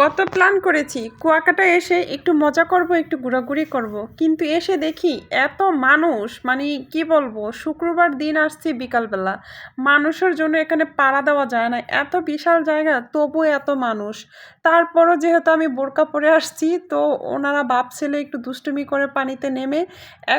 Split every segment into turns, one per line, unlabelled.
কত প্ল্যান করেছি। কুয়াকাটা এসে একটু মজা করব, একটু ঘোরাঘুরি করব। কিন্তু এসে দেখি এত মানুষ মানে কি বলব, শুক্রবার দিন আসছি বিকালবেলা। মানুষের জন্য এখানে পাড়া দেওয়া যায় না। এত বিশাল জায়গা, তবু এত মানুষ। তারপরও যেহেতু আমি বোরকা পরে আসছি, তো ওনারা বাপ ছেলে একটু দুষ্টুমি করে পানিতে নেমে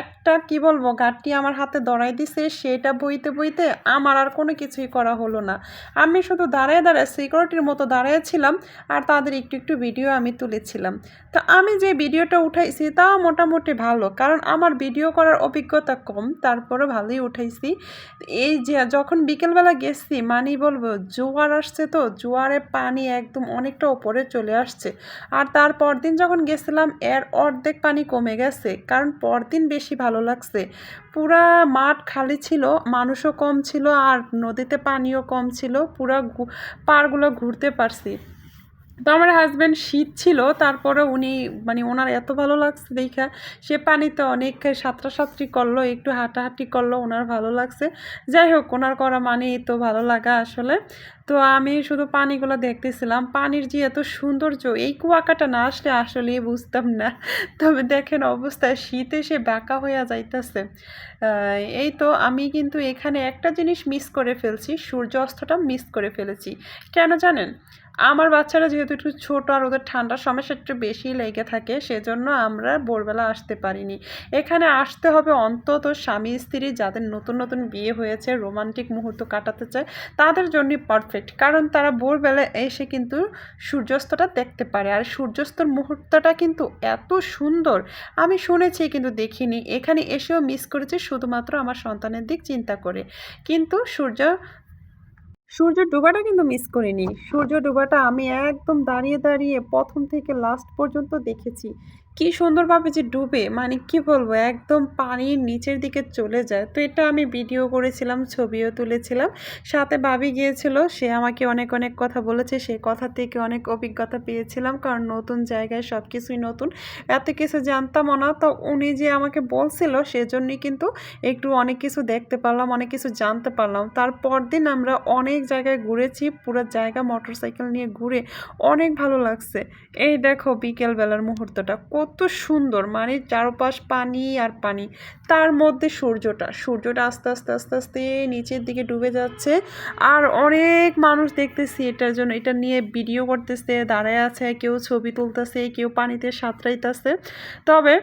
একটা, কি বলব গাড়টি আমার হাতে ধরাই দিছে। সেটা বইতে বইতে আমার আর কোনো কিছুই করা হলো না। আমি শুধু দাঁড়ায় দাঁড়ায় সিকিউরিটির মতো দাঁড়িয়েছিলাম আর তাদের একটু একটু ভিডিও আমি তুলেছিলাম। তো আমি যে ভিডিওটা উঠাইছি তা মোটামুটি ভালো, কারণ আমার ভিডিও করার অভিজ্ঞতা কম, তারপরও ভালোই উঠাইছি। এই যে যখন বিকেলবেলা গেছি মানে বলব জোয়ার আসছে তো, জোয়ারে পানি একদম অনেকটা ওপরে চলে আসছে। আর তার পরদিন যখন গেছিলাম, এর অর্ধেক পানি কমে গেছে, কারণ পরদিন বেশি ভালো লাগছে। পুরা মাঠ খালি ছিল, মানুষও কম ছিল, আর নদীতে পানিও কম ছিল, পুরা পাড়গুলো ঘুরতে পারছি। তো আমার হাজব্যান্ড শীত ছিল তারপরে উনি মানে ওনার এত ভালো লাগছে দেখা। সে পানিতে অনেক সাঁতরা সাঁতরি করল, একটু হাঁটাহাঁটি করল, ওনার ভালো লাগছে। যাই হোক, ওনার করা মানে তো ভালো লাগা আসলে। তো আমি শুধু পানিগুলো দেখতেছিলাম। পানির যে এত সৌন্দর্য, এই কুয়াকাটা না আসলে আসলেই বুঝতাম না। তবে দেখেন অবস্থায় শীতে সে বাঁকা হইয়া যাইতেছে। এই তো আমি কিন্তু এখানে একটা জিনিস মিস করে ফেলছি সূর্য অস্তটা মিস করে ফেলেছি। কেন জানেন? আমার বাচ্চারা যেহেতু একটু ছোটো আর ওদের ঠান্ডার সমস্যা একটু বেশি লেগে থাকে, সেজন্য আমরা ভোরবেলা আসতে পারিনি। এখানে আসতে হবে অন্তত স্বামী স্ত্রী যাদের নতুন নতুন বিয়ে হয়েছে, রোমান্টিক মুহূর্ত কাটাতে চায়, তাদের জন্যই পারফেক্ট কারণ তারা ভোরবেলা এসে কিন্তু সূর্যাস্তটা দেখতে পারে। আর সূর্যাস্তর মুহূর্তটা কিন্তু এত সুন্দর। আমি শুনেছি কিন্তু দেখিনি। এখানে এসেও মিস করেছি শুধুমাত্র আমার সন্তানের দিক চিন্তা করে। কিন্তু সূর্য সূর্য ডোবাটা কিন্তু মিস করিনি। সূর্য ডোবাটা আমি একদম দাঁড়িয়ে দাঁড়িয়ে প্রথম থেকে লাস্ট পর্যন্ত দেখেছি। কি সুন্দরভাবে যে ডুবে মানে কি বলব, একদম পানির নিচের দিকে চলে যায়। তো এটা আমি ভিডিও করেছিলাম, ছবিও তুলেছিলাম। সাথে ভাবি গিয়েছিল, সে আমাকে অনেক অনেক কথা বলেছে, সে কথা থেকে অনেক অভিজ্ঞতা পেয়েছিলাম, কারণ নতুন জায়গায় সব কিছুই নতুন। এত কিছু জানতামও না, তো উনি যে আমাকে বলছিল, সেজন্যই কিন্তু একটু অনেক কিছু দেখতে পারলাম, অনেক কিছু জানতে পারলাম। তারপর দিন আমরা অনেক জায়গায় ঘুরেছি, পুরো জায়গা মোটরসাইকেল নিয়ে ঘুরে অনেক ভালো লাগছে। এই দেখো বিকেলবেলার মুহূর্তটা কত সুন্দর মানে চারপাশ পানি আর পানি। তার মধ্যে সূর্যটা সূর্যটা আস্তে আস্তে আস্তে আস্তে নিচের দিকে ডুবে যাচ্ছে। আর অনেক মানুষ দেখতেছি এটার জন্য, এটা নিয়ে ভিডিও করতেছে, দাঁড়ায় আছে, কেউ ছবি তুলতেছে, কেউ পানিতে সাঁতরাইতেছে। তবে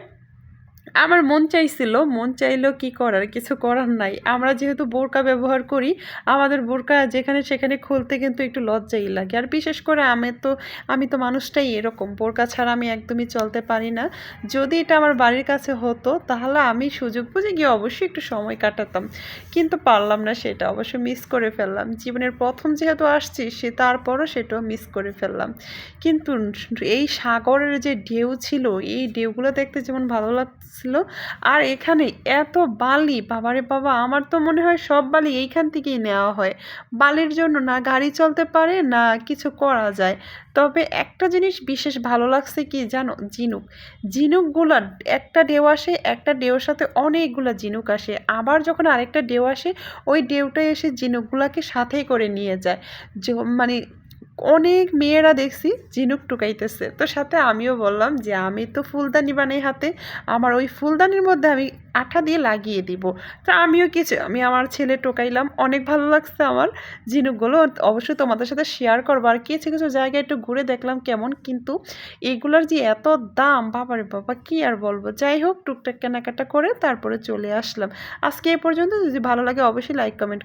আমার মন চাইছিল, মন চাইলেও কি করার? কিছু করার নাই। আমরা যেহেতু বোরকা ব্যবহার করি, আমাদের বোরকা যেখানে সেখানে খুলতে কিন্তু একটু লজ্জাই লাগে। আর বিশেষ করে আমি তো আমি তো মানুষটাই এরকম। বোরকা ছাড়া আমি একদমই চলতে পারি না। যদি এটা আমার বাড়ির কাছে হতো, তাহলে আমি সুযোগ বুঝে গিয়ে অবশ্যই একটু সময় কাটাতাম। কিন্তু পারলাম না সেটা অবশ্যই মিস করে ফেললাম। জীবনের প্রথম যেহেতু আসছি, সে তারপরও সেটাও মিস করে ফেললাম। কিন্তু এই সাগরের যে ঢেউ ছিল, এই ঢেউগুলো দেখতে যেমন ভালো লাগছিল আর এখানে এত বালি, বাবারে বাবা, আমার তো মনে হয় সব বালি এইখান থেকেই নেওয়া হয়। বালির জন্য না গাড়ি চলতে পারে, না কিছু করা যায়। তবে একটা জিনিস বিশেষ ভালো লাগছে কি জানো? ঝিনুক। ঝিনুকগুলো একটা ঢেউ আসে, একটা ঢেউর সাথে অনেকগুলো ঝিনুক আসে। আবার যখন আরেকটা ঢেউ আসে, ওই ঢেউটা এসে ঝিনুকগুলোকে সাথেই করে নিয়ে যায়। মানে অনেক মেয়েরা দেখছি ঝিনুক টুকাইতেছে। তো সাথে আমিও বললাম যে, আমি তো ফুলদানি বানাই হাতে, আমার ওই ফুলদানির মধ্যে আমি আঠা দিয়ে লাগিয়ে দিব। তো আমিও কিছু, আমি আমার ছেলে টোকাইলাম, অনেক ভালো লাগছে আমার ঝিনুকগুলো। অবশ্যই তোমাদের সাথে শেয়ার করব। আর কিছু কিছু জায়গায় একটু ঘুরে দেখলাম কেমন, কিন্তু এগুলোর যে এত দাম, বাবারে বাবা, কি আর বলব? যাই হোক, টুকটাক কেনাকাটা করে তারপরে চলে আসলাম। আজকে এ পর্যন্ত, যদি ভালো লাগে অবশ্যই লাইক কমেন্ট